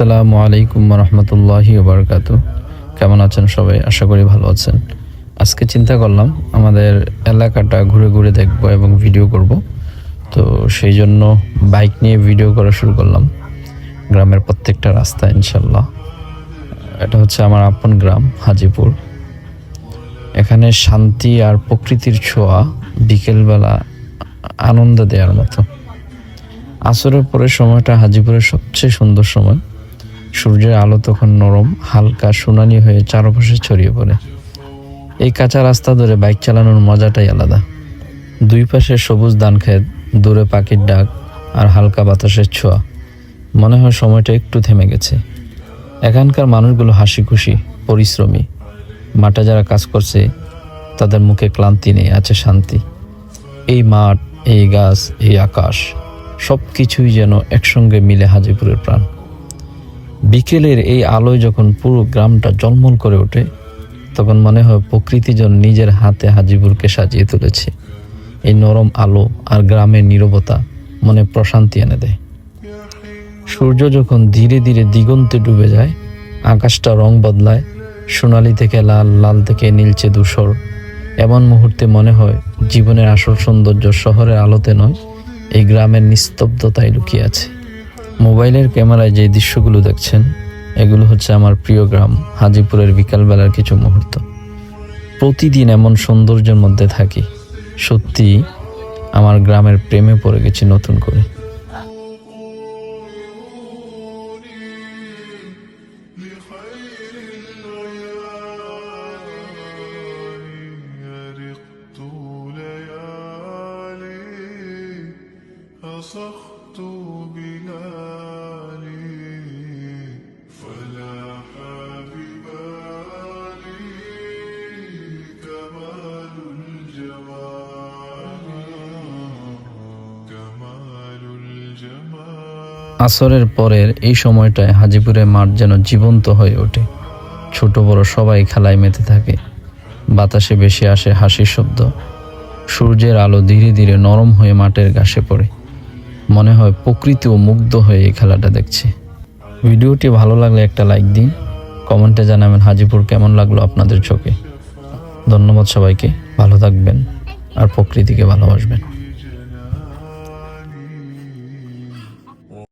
আসসালামু আলাইকুম রহমতুল্লাহি ওবরকাত। কেমন আছেন সবাই? আশা করি ভালো আছেন। আজকে চিন্তা করলাম, আমাদের এলাকাটা ঘুরে ঘুরে দেখব এবং ভিডিও করব। তো সেই জন্য বাইক নিয়ে ভিডিও করা শুরু করলাম, গ্রামের প্রত্যেকটা রাস্তা ইনশাল্লাহ। এটা হচ্ছে আমার আপন গ্রাম, হাজিপুর। এখানে শান্তি আর প্রকৃতির ছোঁয়া বিকেলবেলা আনন্দ দেওয়ার মতো। আসরের পরে সময়টা হাজিপুরের সবচেয়ে সুন্দর সময়। সূর্যের আলো তখন নরম, হালকা সোনালি হয়ে চারপাশে ছড়িয়ে পড়ে। এই কাঁচা রাস্তা ধরে বাইক চালানোর মজাটাই আলাদা। দুই পাশে সবুজ ধান ক্ষেত, দূরে পাখির ডাক আর হালকা বাতাসের ছোঁয়া। মনে হয় সময়টা একটু থেমে গেছে। এখানকার মানুষগুলো হাসি খুশি পরিশ্রমী। মাঠে যারা কাজ করছে, তাদের মুখে ক্লান্তি নেই, আছে শান্তি। এই মাঠ, এই গাছ, এই আকাশ সব কিছুই যেন একসঙ্গে মিলে হাজিপুরের প্রাণ। বিকেলের এই আলোয় যখন পুরো গ্রামটা জলমল করে ওঠে, তখন মনে হয় প্রকৃতি যেন নিজের হাতে হাজিপুরকে সাজিয়ে তুলেছে। এই নরম আলো আর গ্রামের নীরবতা মনে প্রশান্তি এনে দেয়। সূর্য যখন ধীরে ধীরে দিগন্তে ডুবে যায়, আকাশটা রং বদলায়, সোনালি থেকে লাল লাল থেকে নীলচে ধূসর। এমন মুহূর্তে মনে হয় জীবনের আসল সৌন্দর্য শহরের আলোতে নয়, এই গ্রামের নিস্তব্ধতায় লুকিয়ে আছে। মোবাইলের ক্যামেরায় যে দৃশ্যগুলো দেখছেন এগুলো হচ্ছে আমার প্রিয় গ্রাম হাজিপুরের বিকালবেলার কিছু মুহূর্ত প্রতিদিন এমন সৌন্দর্যের মধ্যে থাকি সত্যি আমার গ্রামের প্রেমে পড়ে গেছি নতুন করে يرقت আসরের পরের এই সময়টায় হাজিপুরের মাঠ যেন জীবন্ত হয়ে ওঠে। ছোট বড় সবাই খেলায় মেতে থাকে। বাতাসে বেশি আসে হাসির শব্দ। সূর্যের আলো ধীরে ধীরে নরম হয়ে মাঠের ঘাসে পড়ে। মনে হয় প্রকৃতিও মুগ্ধ হয়ে এই খেলাটা দেখছে। ভিডিওটি ভালো লাগলে একটা লাইক দিন। কমেন্টে জানাবেন হাজিপুর কেমন লাগল আপনাদের চোখে। ধন্যবাদ সবাইকে। ভালো থাকবেন আর প্রকৃতিকে ভালোবাসবেন।